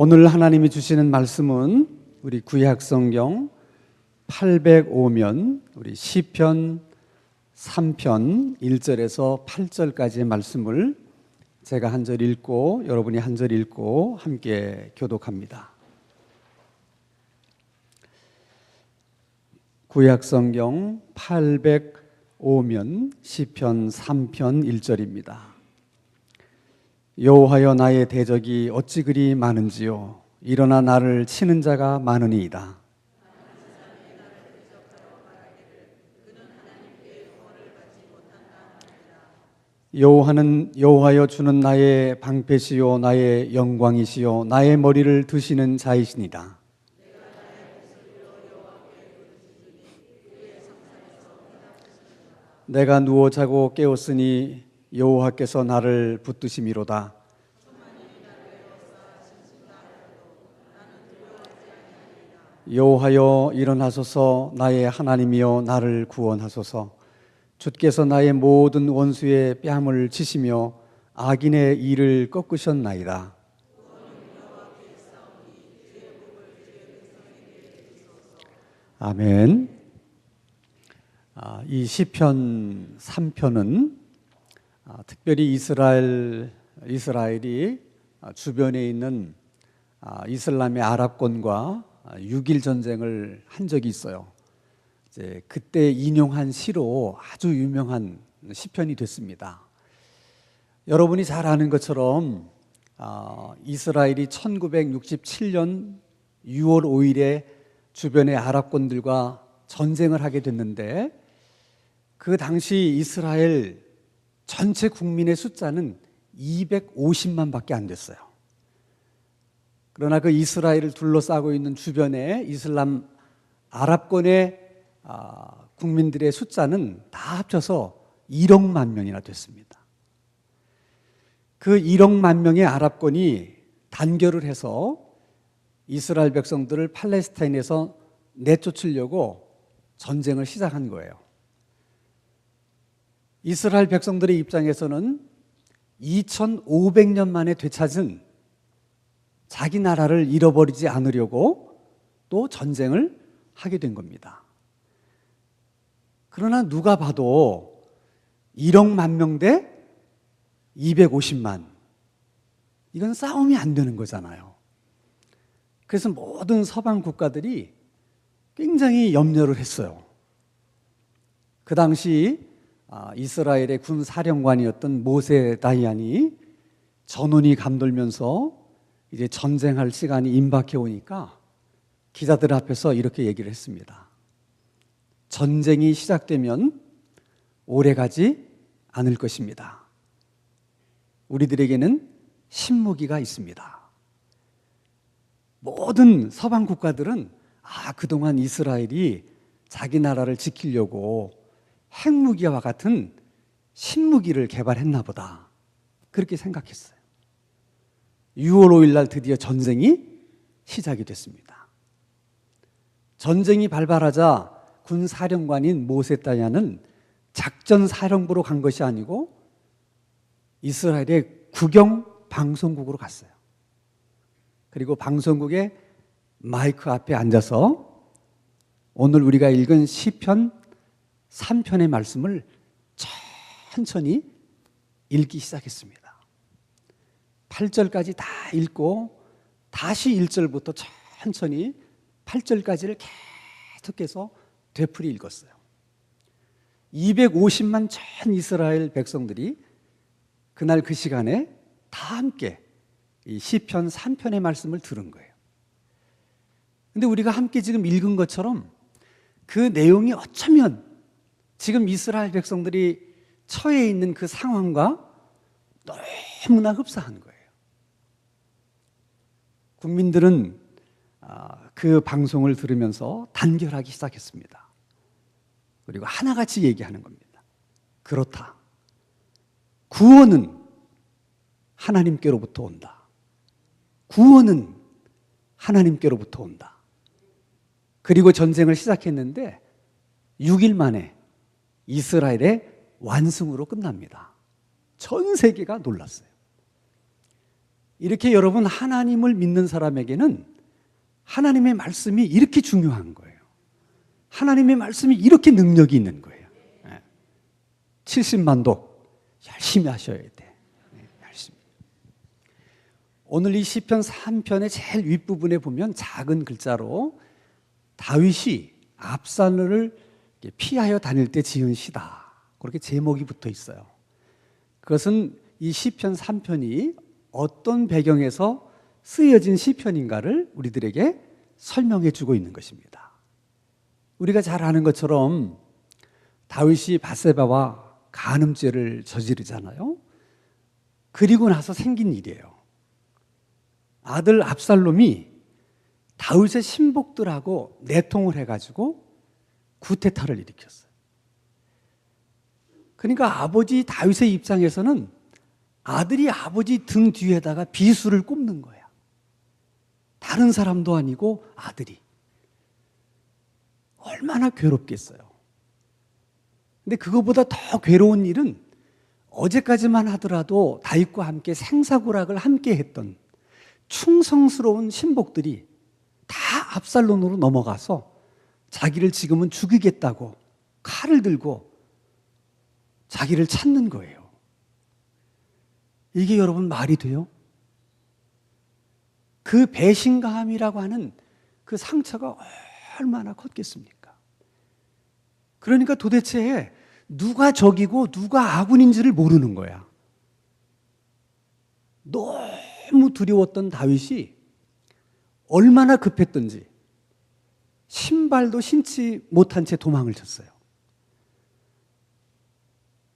오늘 하나님이 주시는 말씀은 우리 구약 성경 805면 우리 시편 3편 1절에서 8절까지의 말씀을 제가 한 절 읽고 여러분이 한 절 읽고 함께 교독합니다. 구약 성경 805면 시편 3편 1절입니다. 여호와여 나의 대적이 어찌 그리 많은지요 일어나 나를 치는 자가 많으니이다. 여호와는 여호와여 주는 나의 방패시요 나의 영광이시요 나의 머리를 드시는 자이시니다. 내가 누워 자고 깨었으니 여호와께서 나를 붙드심이로다. 여호와여 일어나소서 나의 하나님이여 나를 구원하소서 주께서 나의 모든 원수의 뺨을 치시며 악인의 일을 꺾으셨나이다. 아멘. 아, 이 시편 3편은 아, 특별히 이스라엘 이스라엘이 주변에 있는 아, 이슬람의 아랍권과 6일 전쟁을 한 적이 있어요. 이제 그때 인용한 시로 아주 유명한 시편이 됐습니다. 여러분이 잘 아는 것처럼 아, 이스라엘이 1967년 6월 5일에 주변의 아랍권들과 전쟁을 하게 됐는데 그 당시 이스라엘 전체 국민의 숫자는 250만 밖에 안 됐어요. 그러나 그 이스라엘을 둘러싸고 있는 주변에 이슬람 아랍권의 아, 국민들의 숫자는 다 합쳐서 1억만 명이나 됐습니다. 그 1억만 명의 아랍권이 단결을 해서 이스라엘 백성들을 팔레스타인에서 내쫓으려고 전쟁을 시작한 거예요. 이스라엘 백성들의 입장에서는 2500년 만에 되찾은 자기 나라를 잃어버리지 않으려고 또 전쟁을 하게 된 겁니다. 그러나 누가 봐도 1억만 명 대 250만. 이건 싸움이 안 되는 거잖아요. 그래서 모든 서방 국가들이 굉장히 염려를 했어요. 그 당시 아, 이스라엘의 군 사령관이었던 모세 다이안이 전운이 감돌면서 이제 전쟁할 시간이 임박해 오니까 기자들 앞에서 이렇게 얘기를 했습니다. 전쟁이 시작되면 오래 가지 않을 것입니다. 우리들에게는 신무기가 있습니다. 모든 서방 국가들은 아, 그동안 이스라엘이 자기 나라를 지키려고 핵무기와 같은 신무기를 개발했나 보다. 그렇게 생각했어요. 6월 5일 날 드디어 전쟁이 시작이 됐습니다. 전쟁이 발발하자 군 사령관인 모세다야는 작전 사령부로 간 것이 아니고 이스라엘의 국영 방송국으로 갔어요. 그리고 방송국의 마이크 앞에 앉아서 오늘 우리가 읽은 시편 3편의 말씀을 천천히 읽기 시작했습니다. 8절까지 다 읽고 다시 1절부터 천천히 8절까지를 계속해서 되풀이 읽었어요. 250만 전 이스라엘 백성들이 그날 그 시간에 다 함께 이 시편 3편의 말씀을 들은 거예요. 근데 우리가 함께 지금 읽은 것처럼 그 내용이 어쩌면 지금 이스라엘 백성들이 처해 있는 그 상황과 너무나 흡사한 거예요. 국민들은 아, 그 방송을 들으면서 단결하기 시작했습니다. 그리고 하나같이 얘기하는 겁니다. 그렇다. 구원은 하나님께로부터 온다. 구원은 하나님께로부터 온다. 그리고 전쟁을 시작했는데 6일 만에 이스라엘의 완승으로 끝납니다. 전 세계가 놀랐어요. 이렇게 여러분 하나님을 믿는 사람에게는 하나님의 말씀이 이렇게 중요한 거예요. 하나님의 말씀이 이렇게 능력이 있는 거예요. 70만도 열심히 하셔야 돼. 네, 열심히. 오늘 이 시편 3편의 제일 윗부분에 보면 작은 글자로 다윗이 압살을 피하여 다닐 때 지은 시다. 그렇게 제목이 붙어 있어요. 그것은 이 시편 3편이 어떤 배경에서 쓰여진 시편인가를 우리들에게 설명해 주고 있는 것입니다. 우리가 잘 아는 것처럼 다윗이 바세바와 간음죄를 저지르잖아요. 그리고 나서 생긴 일이에요. 아들 압살롬이 다윗의 신복들하고 내통을 해가지고 구테타를 일으켰어요. 그러니까 아버지 다윗의 입장에서는 아들이 아버지 등 뒤에다가 비수를 꼽는 거야. 다른 사람도 아니고 아들이. 얼마나 괴롭겠어요. 근데 그거보다 더 괴로운 일은 어제까지만 하더라도 다윗과 함께 생사고락을 함께 했던 충성스러운 신복들이 다 압살론으로 넘어가서 자기를 지금은 죽이겠다고 칼을 들고 자기를 찾는 거예요. 이게 여러분 말이 돼요? 그 배신감이라고 하는 그 상처가 얼마나 컸겠습니까? 그러니까 도대체 누가 적이고 누가 아군인지를 모르는 거야. 너무 두려웠던 다윗이 얼마나 급했던지 신발도 신지 못한 채 도망을 쳤어요.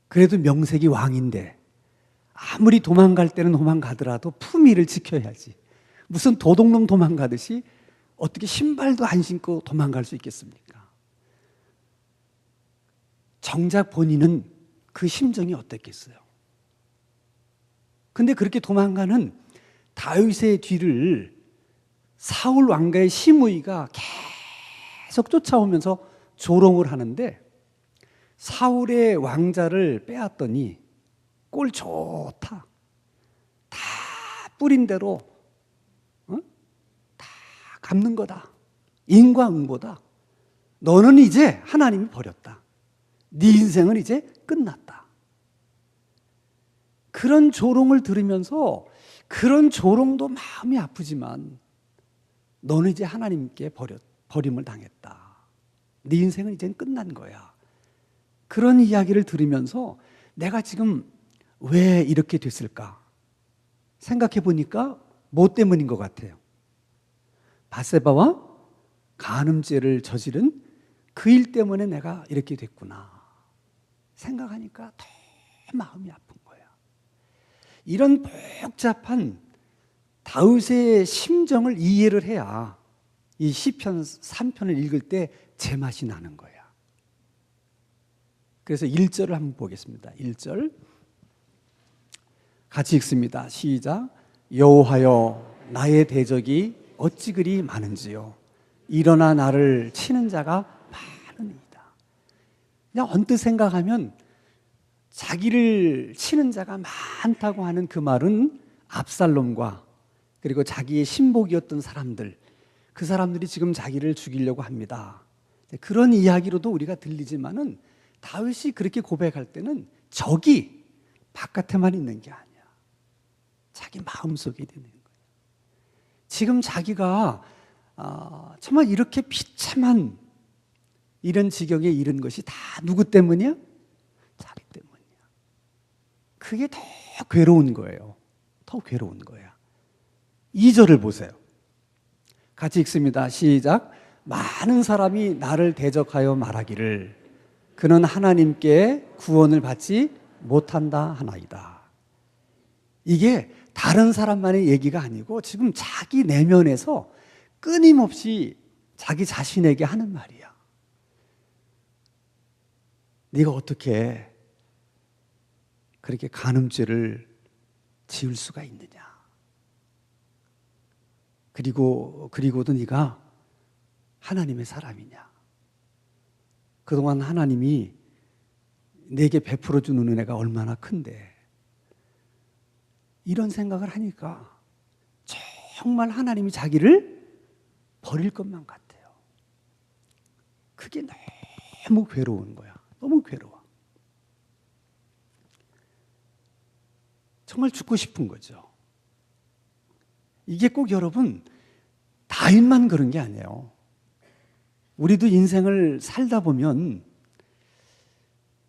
그래도 명색이 왕인데 아무리 도망갈 때는 도망가더라도 품위를 지켜야지. 무슨 도둑놈 도망가듯이 어떻게 신발도 안 신고 도망갈 수 있겠습니까? 정작 본인은 그 심정이 어땠겠어요? 근데 그렇게 도망가는 다윗의 뒤를 사울 왕가의 시므이가 계속 쫓아오면서 조롱을 하는데 사울의 왕자를 빼앗더니 꼴 좋다. 다 뿌린 대로 어? 다 갚는 거다. 인과응보다. 너는 이제 하나님이 버렸다. 네 인생은 이제 끝났다. 그런 조롱을 들으면서 그런 조롱도 마음이 아프지만 너는 이제 하나님께 버렸, 버림을 당했다. 네 인생은 이제 끝난 거야. 그런 이야기를 들으면서 내가 지금 왜 이렇게 됐을까? 생각해 보니까 뭐 때문인 것 같아요. 바세바와 간음죄를 저지른 그 일 때문에 내가 이렇게 됐구나. 생각하니까 더 마음이 아픈 거야. 이런 복잡한 다윗의 심정을 이해를 해야 이 시편 3편을 읽을 때 제맛이 나는 거야. 그래서 1절을 한번 보겠습니다. 1절. 같이 읽습니다. 시작. 여호와여 나의 대적이 어찌 그리 많은지요. 일어나 나를 치는 자가 그냥 언뜻 생각하면 자기를 치는 자가 많다고 하는 그 말은 압살롬과 그리고 자기의 신복이었던 사람들, 그 사람들이 지금 자기를 죽이려고 합니다. 그런 이야기로도 우리가 들리지만은 다윗이 그렇게 고백할 때는 적이 바깥에만 있는 게 아니야. 자기 마음속에 있는 거예요. 지금 자기가 아, 정말 이렇게 비참한 이런 지경에 이른 것이 다 누구 때문이야? 자기 때문이야. 그게 더 괴로운 거예요. 더 괴로운 거야. 2절을 보세요. 같이 읽습니다. 시작. 많은 사람이 나를 대적하여 말하기를 그는 하나님께 구원을 받지 못한다 하나이다. 이게 다른 사람만의 얘기가 아니고 지금 자기 내면에서 끊임없이 자기 자신에게 하는 말이야. 네가 어떻게 그렇게 간음죄를 지을 수가 있느냐? 그리고 그리고도 네가 하나님의 사람이냐? 그동안 하나님이 내게 베풀어 주는 은혜가 얼마나 큰데 이런 생각을 하니까 정말 하나님이 자기를 버릴 것만 같아요. 그게 너무 괴로운 거야. 너무 괴로워. 정말 죽고 싶은 거죠. 이게 꼭 여러분 다윗만 그런 게 아니에요. 우리도 인생을 살다 보면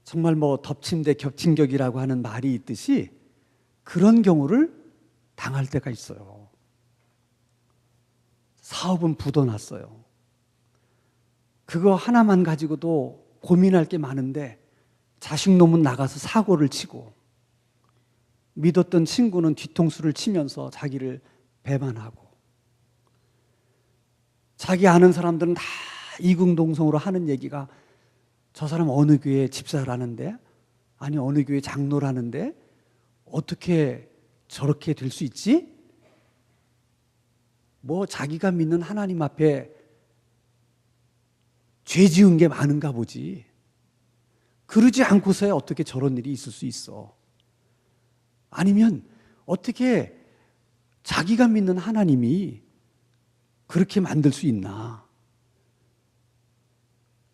정말 뭐 덮친 데 겹친 격이라고 하는 말이 있듯이 그런 경우를 당할 때가 있어요. 사업은 부도났어요. 그거 하나만 가지고도 고민할 게 많은데 자식 놈은 나가서 사고를 치고 믿었던 친구는 뒤통수를 치면서 자기를 배반하고 자기 아는 사람들은 다 이궁동성으로 하는 얘기가 저 사람 어느 교회 집사라는데 아니 어느 교회 장로라는데 어떻게 저렇게 될 수 있지? 뭐 자기가 믿는 하나님 앞에 죄 지은 게 많은가 보지. 그러지 않고서야 어떻게 저런 일이 있을 수 있어. 아니면 어떻게 자기가 믿는 하나님이 그렇게 만들 수 있나?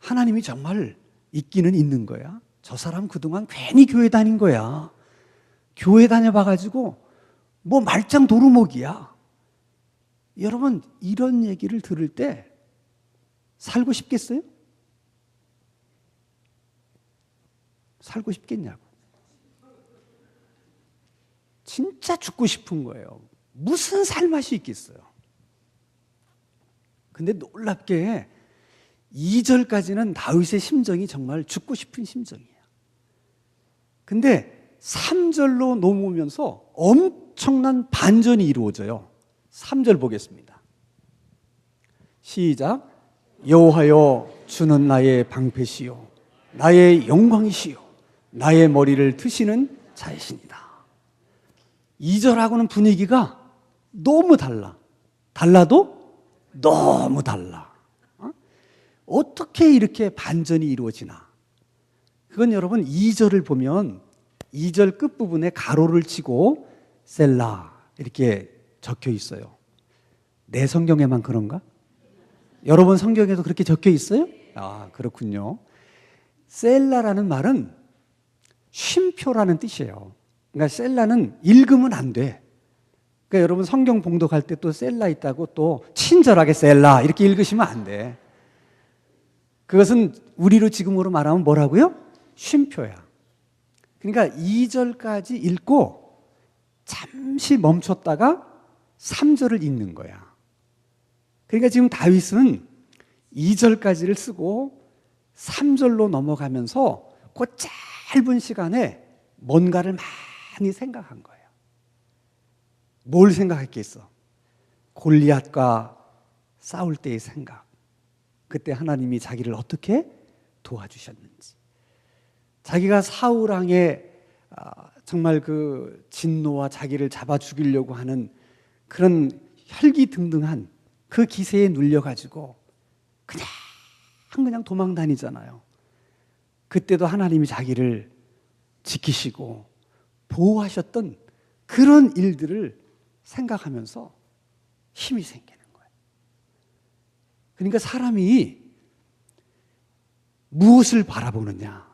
하나님이 정말 있기는 있는 거야. 저 사람 그동안 괜히 교회 다닌 거야. 교회 다녀봐가지고 뭐 말짱 도루묵이야. 여러분, 이런 얘기를 들을 때 살고 싶겠어요? 살고 싶겠냐고. 진짜 죽고 싶은 거예요. 무슨 살맛이 있겠어요? 근데 놀랍게 2절까지는 다윗의 심정이 정말 죽고 싶은 심정이에요. 근데 3절로 넘으면서 엄청난 반전이 이루어져요. 3절 보겠습니다. 시작. 여호와여 주는 나의 방패시요 나의 영광이시요 나의 머리를 트시는 자이십니다. 2절하고는 분위기가 너무 달라. 달라도 너무 달라. 어? 어떻게 이렇게 반전이 이루어지나? 그건 여러분 2절을 보면 2절 끝부분에 가로를 치고 셀라 이렇게 적혀 있어요. 내 성경에만 그런가? 여러분 성경에도 그렇게 적혀 있어요? 아, 그렇군요. 셀라라는 말은 쉼표라는 뜻이에요. 그러니까 셀라는 읽으면 안 돼. 그러니까 여러분 성경 봉독할 때 또 셀라 있다고 또 친절하게 셀라 이렇게 읽으시면 안 돼. 그것은 우리로 지금으로 말하면 뭐라고요? 쉼표야. 그러니까 2절까지 읽고 잠시 멈췄다가 3절을 읽는 거야. 그러니까 지금 다윗은 2절까지를 쓰고 3절로 넘어가면서 그 짧은 시간에 뭔가를 많이 생각한 거예요. 뭘 생각했겠어? 골리앗과 싸울 때의 생각. 그때 하나님이 자기를 어떻게 도와주셨는지. 자기가 사울왕의 아, 정말 그 진노와 자기를 잡아 죽이려고 하는 그런 혈기 등등한 그 기세에 눌려가지고 그냥 그냥 도망 다니잖아요. 그때도 하나님이 자기를 지키시고 보호하셨던 그런 일들을 생각하면서 힘이 생기는 거예요. 그러니까 사람이 무엇을 바라보느냐,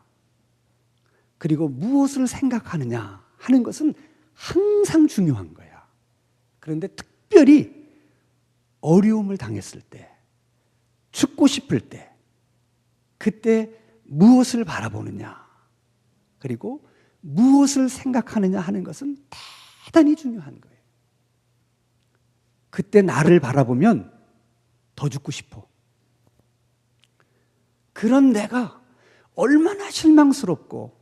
그리고 무엇을 생각하느냐 하는 것은 항상 중요한 거야. 그런데 특별히 어려움을 당했을 때, 죽고 싶을 때, 그때 무엇을 바라보느냐, 그리고 무엇을 생각하느냐 하는 것은 대단히 중요한 거예요. 그때 나를 바라보면 더 죽고 싶어. 그런 내가 얼마나 실망스럽고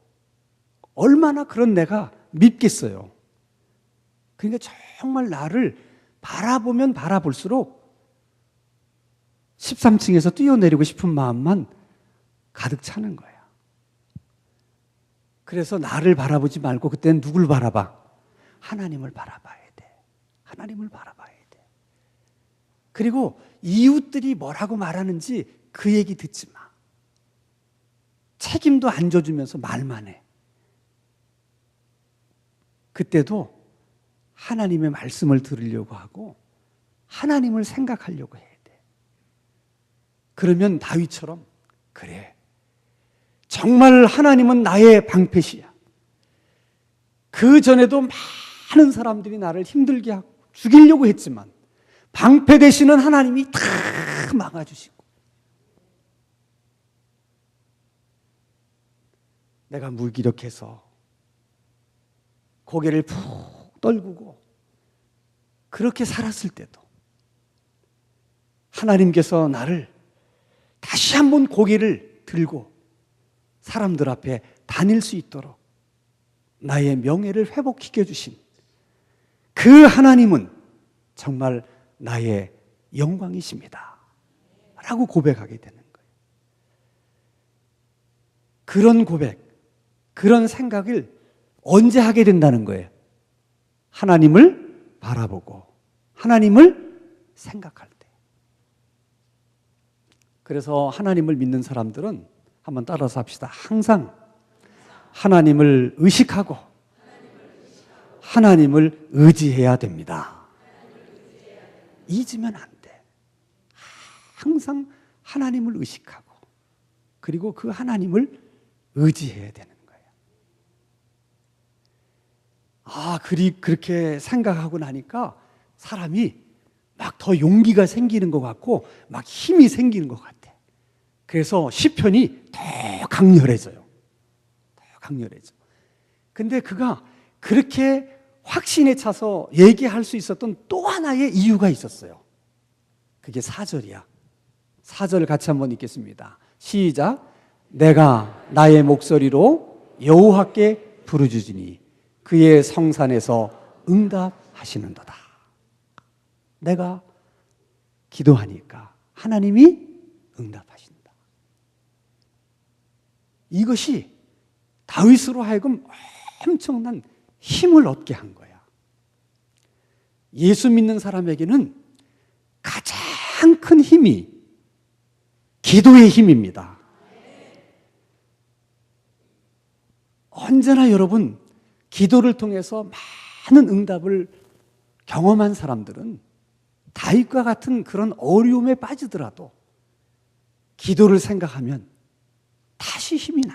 얼마나 그런 내가 밉겠어요. 그러니까 정말 나를 바라보면 바라볼수록 13층에서 뛰어내리고 싶은 마음만 가득 차는 거야. 그래서 나를 바라보지 말고 그때는 누굴 바라봐? 하나님을 바라봐야 돼. 하나님을 바라봐야 돼. 그리고 이웃들이 뭐라고 말하는지 그 얘기 듣지 마. 책임도 안 져주면서 말만 해. 그때도 하나님의 말씀을 들으려고 하고 하나님을 생각하려고 해야 돼. 그러면 다윗처럼 그래. 정말 하나님은 나의 방패시야. 그 전에도 많은 사람들이 나를 힘들게 하고 죽이려고 했지만 방패 되시는 하나님이 다 막아주시고. 내가 무기력해서 고개를 푹 떨구고 그렇게 살았을 때도 하나님께서 나를 다시 한번 고개를 들고 사람들 앞에 다닐 수 있도록 나의 명예를 회복시켜 주신 그 하나님은 정말 나의 영광이십니다. 라고 고백하게 되는 거예요. 그런 고백, 그런 생각을 언제 하게 된다는 거예요? 하나님을 바라보고 하나님을 생각할 때. 그래서 하나님을 믿는 사람들은 한번 따라서 합시다. 항상 하나님을 의식하고 하나님을 의지해야 됩니다. 잊으면 안 돼. 항상 하나님을 의식하고 그리고 그 하나님을 의지해야 되는 거예요. 아, 그리 그렇게 생각하고 나니까 사람이 막 더 용기가 생기는 것 같고 막 힘이 생기는 것 같아. 그래서 시편이 더 강렬해져요. 더 강렬해져. 근데 그가 그렇게 확신에 차서 얘기할 수 있었던 또 하나의 이유가 있었어요. 그게 사절이야. 사절 같이 한번 읽겠습니다. 시작. 내가 나의 목소리로 여호와께 부르짖으니 그의 성산에서 응답하시는도다. 내가 기도하니까 하나님이 응답하신다. 이것이 다윗으로 하여금 엄청난 힘을 얻게 한 거야. 예수 믿는 사람에게는 가장 큰 힘이 기도의 힘입니다. 언제나 여러분, 기도를 통해서 많은 응답을 경험한 사람들은 다윗과 같은 그런 어려움에 빠지더라도 기도를 생각하면 다시 힘이 거예요.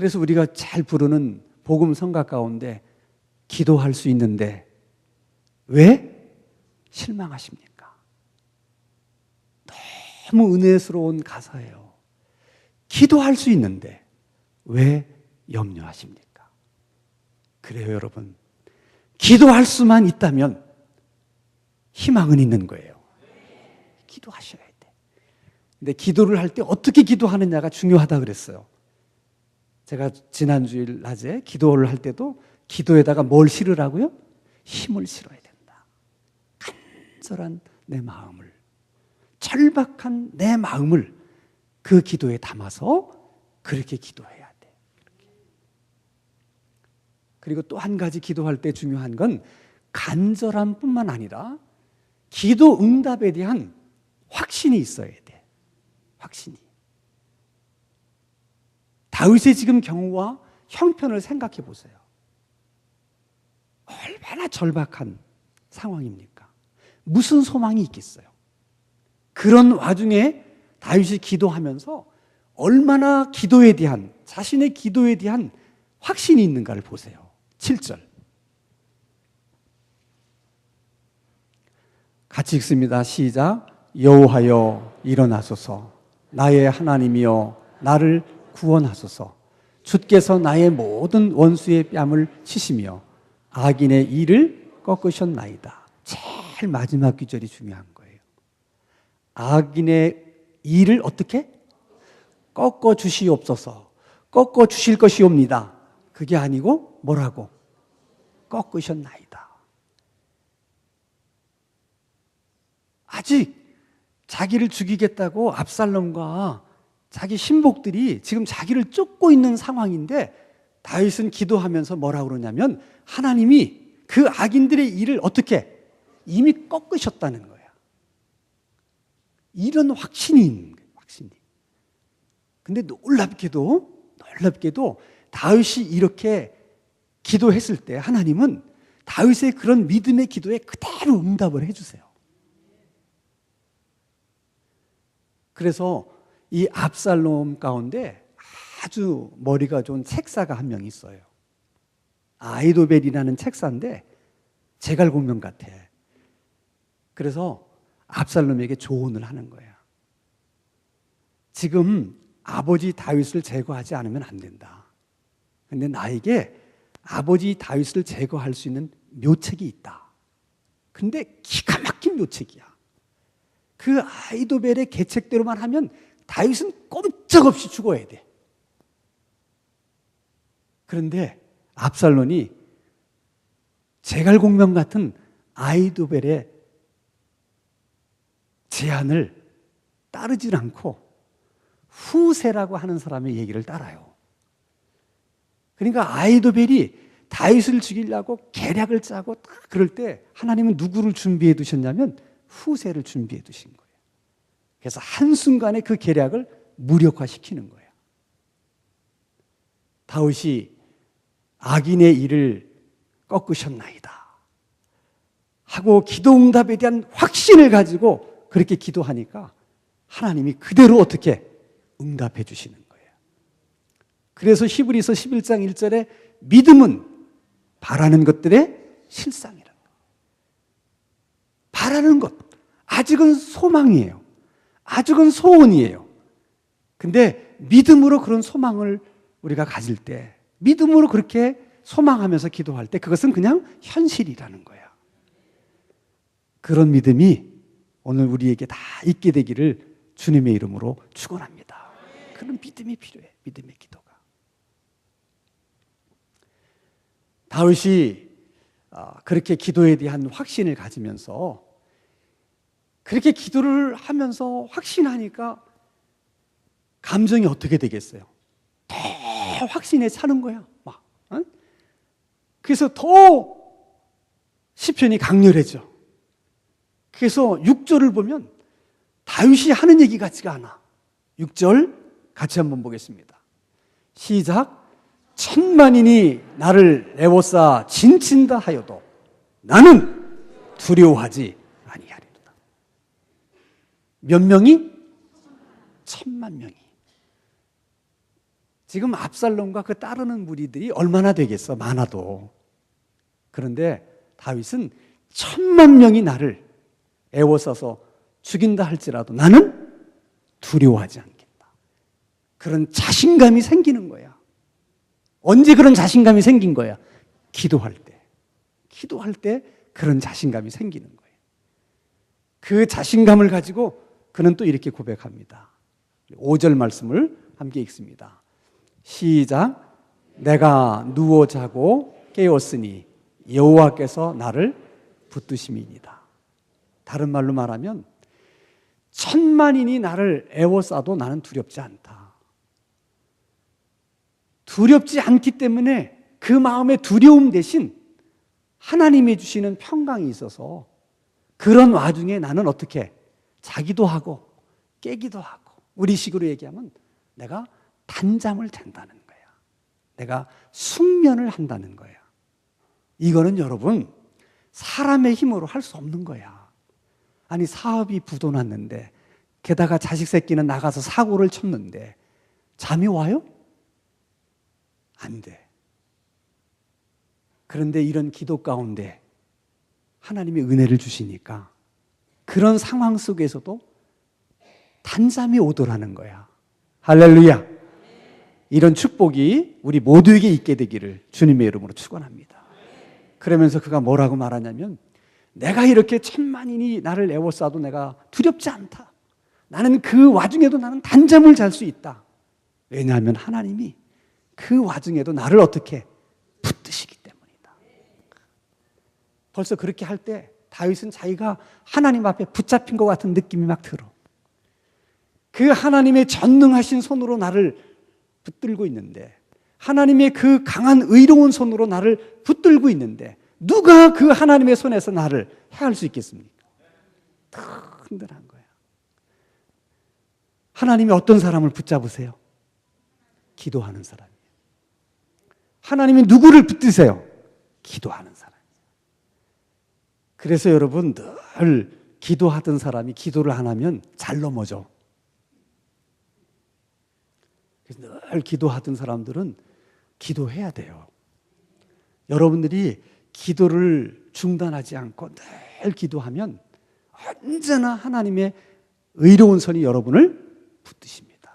그래서 우리가 잘 부르는 복음 성가 가운데 기도할 수 있는데 왜 실망하십니까? 너무 은혜스러운 가사예요. 기도할 수 있는데 왜 염려하십니까? 그래요, 여러분. 기도할 수만 있다면 희망은 있는 거예요. 기도하셔야 돼. 근데 기도를 할 때 어떻게 기도하느냐가 중요하다 그랬어요. 제가 지난 주일 낮에 기도를 할 때도 기도에다가 뭘 실으라고요? 힘을 실어야 된다. 간절한 내 마음을, 절박한 내 마음을 그 기도에 담아서 그렇게 기도해야 돼. 그리고 또 한 가지 기도할 때 중요한 건 간절함 뿐만 아니라 기도 응답에 대한 확신이 있어야 돼. 확신이. 다윗의 지금 경우와 형편을 생각해 보세요. 얼마나 절박한 상황입니까? 무슨 소망이 있겠어요? 그런 와중에 다윗이 기도하면서 얼마나 기도에 대한 자신의 기도에 대한 확신이 있는가를 보세요. 7절. 같이 읽습니다. 시작. 여호하여 일어나소서. 나의 하나님이여 나를 구원하소서. 주께서 나의 모든 원수의 뺨을 치시며 악인의 일을 꺾으셨나이다. 제일 마지막 구절이 중요한 거예요. 악인의 일을 어떻게 꺾어 주시옵소서. 꺾어 주실 것이옵니다. 그게 아니고 뭐라고? 꺾으셨나이다. 아직 자기를 죽이겠다고 압살롬과 자기 신복들이 지금 자기를 쫓고 있는 상황인데 다윗은 기도하면서 뭐라 그러냐면 하나님이 그 악인들의 일을 어떻게 이미 꺾으셨다는 거야. 이런 확신이 있는 거예요. 확신이. 근데 놀랍게도 놀랍게도 다윗이 이렇게 기도했을 때 하나님은 다윗의 그런 믿음의 기도에 그대로 응답을 해주세요. 그래서 이 압살롬 가운데 아주 머리가 좋은 책사가 한 명 있어요. 아이도벨이라는 책사인데 제갈공명 같아. 그래서 압살롬에게 조언을 하는 거야. 지금 아버지 다윗을 제거하지 않으면 안 된다. 근데 나에게 아버지 다윗을 제거할 수 있는 묘책이 있다. 근데 기가 막힌 묘책이야. 그 아이도벨의 계책대로만 하면 다윗은 꼼짝없이 죽어야 돼. 그런데 압살론이 제갈공명 같은 아이도벨의 제안을 따르질 않고 후세라고 하는 사람의 얘기를 따라요. 그러니까 아이도벨이 다윗을 죽이려고 계략을 짜고 딱 그럴 때 하나님은 누구를 준비해 두셨냐면 후세를 준비해 두신 거예요. 그래서 한순간에 그 계략을 무력화시키는 거예요. 다윗이 악인의 일을 꺾으셨나이다. 하고 기도 응답에 대한 확신을 가지고 그렇게 기도하니까 하나님이 그대로 어떻게 응답해 주시는 거예요. 그래서 히브리서 11장 1절에 믿음은 바라는 것들의 실상이라. 바라는 것. 아직은 소망이에요. 아직은 소원이에요. 근데 믿음으로 그런 소망을 우리가 가질 때, 믿음으로 그렇게 소망하면서 기도할 때 그것은 그냥 현실이라는 거야. 그런 믿음이 오늘 우리에게 다 있게 되기를 주님의 이름으로 축원합니다. 그런 믿음이 필요해. 믿음의 기도가. 다윗이 아, 그렇게 기도에 대한 확신을 가지면서 그렇게 기도를 하면서 확신하니까 감정이 어떻게 되겠어요? 더 확신에 차는 거야. 막. 어? 그래서 더 시편이 강렬해져. 그래서 6절을 보면 다윗이 하는 얘기 같지가 않아. 6절 같이 한번 보겠습니다. 시작. 천만인이 나를 애워싸 진친다 하여도 나는 두려워하지. 몇 명이? 천만 명이. 지금 압살롬과 그 따르는 무리들이 얼마나 되겠어? 많아도. 그런데 다윗은 천만 명이 나를 애워싸서 죽인다 할지라도 나는 두려워하지 않겠다. 그런 자신감이 생기는 거야. 언제 그런 자신감이 생긴 거야? 기도할 때. 기도할 때 그런 자신감이 생기는 거예요. 그 자신감을 가지고 그는 또 이렇게 고백합니다. 5절 말씀을 함께 읽습니다. 시작. 내가 누워 자고 깨었으니 여호와께서 나를 붙드심이니이다. 다른 말로 말하면 천만인이 나를 애워싸도 나는 두렵지 않다. 두렵지 않기 때문에 그 마음의 두려움 대신 하나님이 주시는 평강이 있어서 그런 와중에 나는 어떻게 자기도 하고 깨기도 하고 우리 식으로 얘기하면 내가 단잠을 잔다는 거야. 내가 숙면을 한다는 거야. 이거는 여러분 사람의 힘으로 할 수 없는 거야. 아니 사업이 부도났는데 게다가 자식 새끼는 나가서 사고를 쳤는데 잠이 와요? 안 돼. 그런데 이런 기도 가운데 하나님이 은혜를 주시니까 그런 상황 속에서도 단잠이 오더라는 거야. 할렐루야. 이런 축복이 우리 모두에게 있게 되기를 주님의 이름으로 축원합니다. 그러면서 그가 뭐라고 말하냐면 내가 이렇게 천만인이 나를 애워싸도 내가 두렵지 않다. 나는 그 와중에도 나는 단잠을 잘 수 있다. 왜냐하면 하나님이 그 와중에도 나를 어떻게 붙드시기 때문이다. 벌써 그렇게 할 때 다윗은 자기가 하나님 앞에 붙잡힌 것 같은 느낌이 막 들어. 그 하나님의 전능하신 손으로 나를 붙들고 있는데 하나님의 그 강한 의로운 손으로 나를 붙들고 있는데 누가 그 하나님의 손에서 나를 해할 수 있겠습니까? 흔들한 거야. 하나님이 어떤 사람을 붙잡으세요? 기도하는 사람이에요. 하나님이 누구를 붙드세요? 기도하는 사람. 그래서 여러분 늘 기도하던 사람이 기도를 안 하면 잘 넘어져. 그래서 늘 기도하던 사람들은 기도해야 돼요. 여러분들이 기도를 중단하지 않고 늘 기도하면 언제나 하나님의 의로운 손이 여러분을 붙드십니다.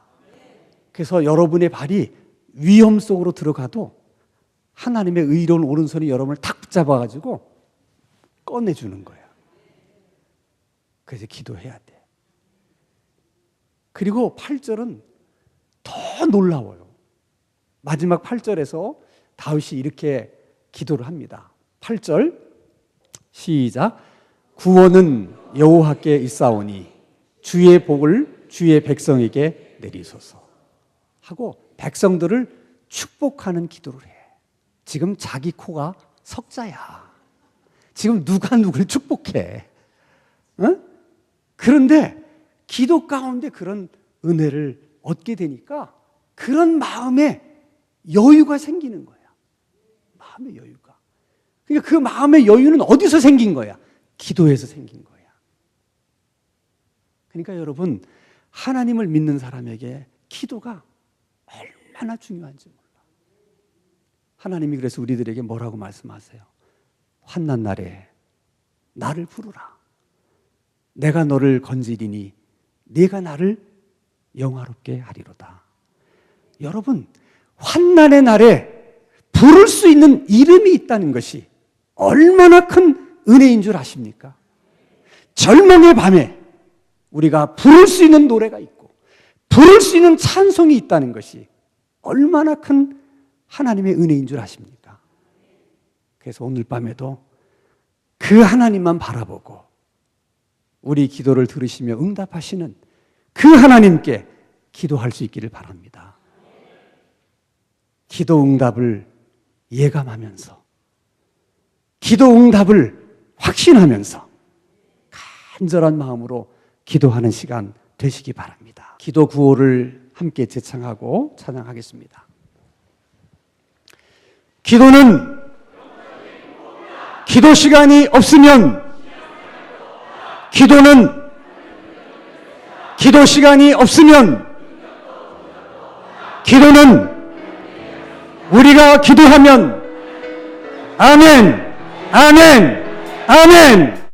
그래서 여러분의 발이 위험 속으로 들어가도 하나님의 의로운 오른손이 여러분을 탁 붙잡아가지고 꺼내주는 거야. 그래서 기도해야 돼. 그리고 8절은 더 놀라워요. 마지막 8절에서 다윗이 이렇게 기도를 합니다. 8절 시작 구원은 여호와께 있사오니 주의 복을 주의 백성에게 내리소서 하고 백성들을 축복하는 기도를 해. 지금 자기 코가 석자야. 지금 누가 누굴 축복해. 어? 그런데 기도 가운데 그런 은혜를 얻게 되니까 그런 마음에 여유가 생기는 거야. 마음의 여유가. 그러니까 그 마음의 여유는 어디서 생긴 거야? 기도에서 생긴 거야. 그러니까 여러분, 하나님을 믿는 사람에게 기도가 얼마나 중요한지 몰라. 하나님이 그래서 우리들에게 뭐라고 말씀하세요? 환난 날에 나를 부르라. 내가 너를 건지리니 네가 나를 영화롭게 하리로다. 여러분, 환난의 날에 부를 수 있는 이름이 있다는 것이 얼마나 큰 은혜인 줄 아십니까? 절망의 밤에 우리가 부를 수 있는 노래가 있고 부를 수 있는 찬송이 있다는 것이 얼마나 큰 하나님의 은혜인 줄 아십니까? 그래서 오늘 밤에도 그 하나님만 바라보고 우리 기도를 들으시며 응답하시는 그 하나님께 기도할 수 있기를 바랍니다. 기도 응답을 예감하면서 기도 응답을 확신하면서 간절한 마음으로 기도하는 시간 되시기 바랍니다. 기도 구호를 함께 제창하고 찬양하겠습니다. 기도는 기도 시간이 없으면 기도는 기도 시간이 없으면 기도는 우리가 기도하면 아멘, 아멘, 아멘.